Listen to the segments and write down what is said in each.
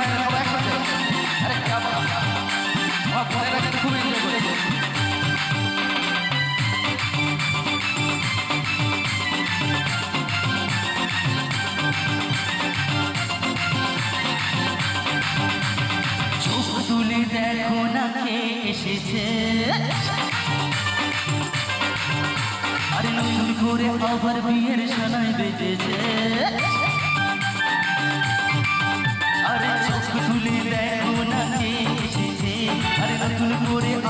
রাখেন সবাই একসাথে আরে কেমন আমার ঘরে রাখেন খুব এনজয় করেছে তুলে দেখো না কে এসেছে আরে নতুন করে আবার বিয়ের সোনায় বেজেছে।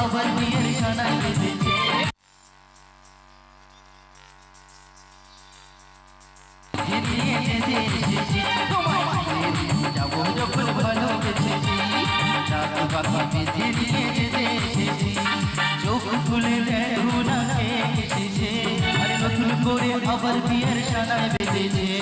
আবার বিয়ের যেতে যেতে যাব করে আবার বিয়ের বেঁধেছে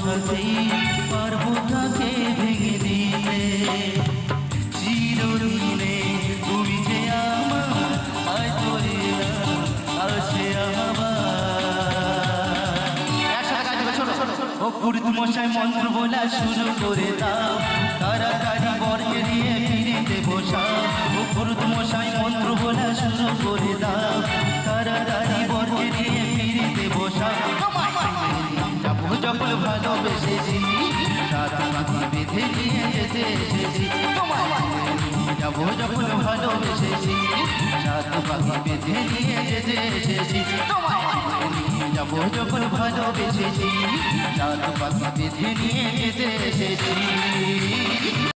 ঠোকাতেই পারব তাকে ভেঙে দিতে চিরদিনে তুমি যে আমার আয় তোরে কুর্দ মশাই মন্ত্র বলা শুরু করে দাও। তাড়াতাড়ি বরকে দিয়ে যখন ভালোবেসেছি রাত বাকি বেঁধে নিয়ে যেতে এসেছি। যাব যখন ভালোবেসেছি রাত পাখি বেঁধে নিয়ে যেতে এসেছি। যাব যখন ভালোবেসেছি রাত পাখি বেঁধে নিয়ে যেতে এসেছি।